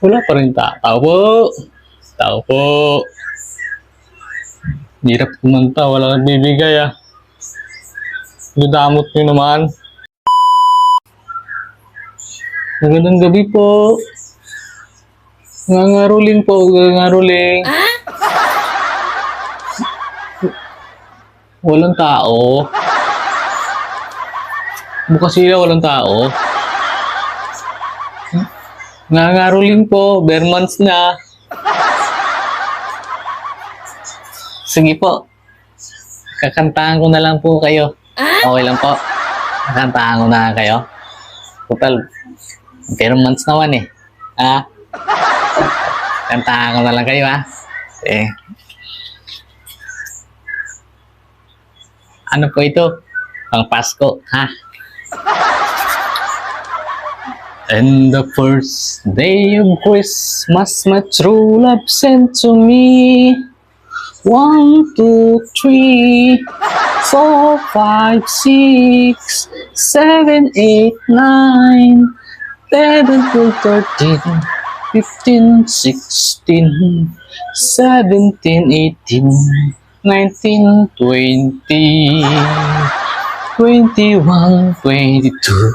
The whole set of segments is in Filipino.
Wala pa rin ta. Tao po. Tao po. Hirap kumanta. Wala nagbibigay ah. Gudamot nyo naman. Magandang gabi po. Ngangaruling po. Ngangaruling. Walang tao. Bukas sila walang tao. Nangaruling po, bare months na. Sige po. Kakantahan ko na lang po kayo. Okay lang po. Kakantahan ko na kayo. Total, bare months naman eh. Ha? Kantahan ko na lang kayo ha. Eh. Ano po ito? Pang Pasko, ha? And the first day of Christmas, my true love sent to me. One, two, three, four, five, six, seven, eight, nine, eleven, twelve, thirteen, fifteen, sixteen, seventeen, eighteen, nineteen, twenty, twenty-one, twenty-two.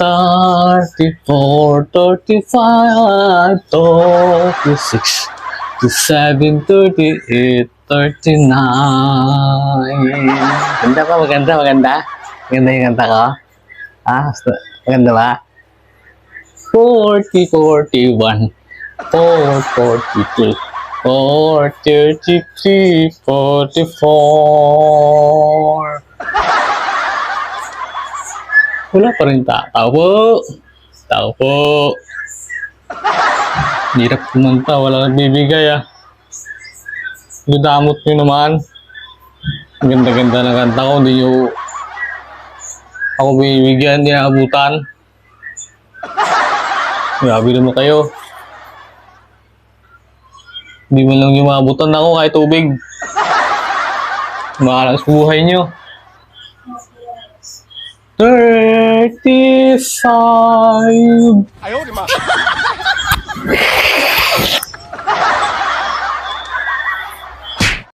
34, 35, 36, 37, 38, 39. Ganda pa, maganda, maganda. Maganda yung kanta ko. Ah, maganda ba? 40, 41, 4, 42, 4, 33, 44. Wala pa rin ta. Tao po. Tao po. Hirap kumanta. Wala nagbibigay ah. Gudamot nyo naman. Ganda-ganda ng kanta ko. Hindi nyo ako binibigyan. Hindi naabutan. Grabe naman kayo. Hindi man lang yung maabutan ako kahit tubig. Makalang sa buhay nyo. 35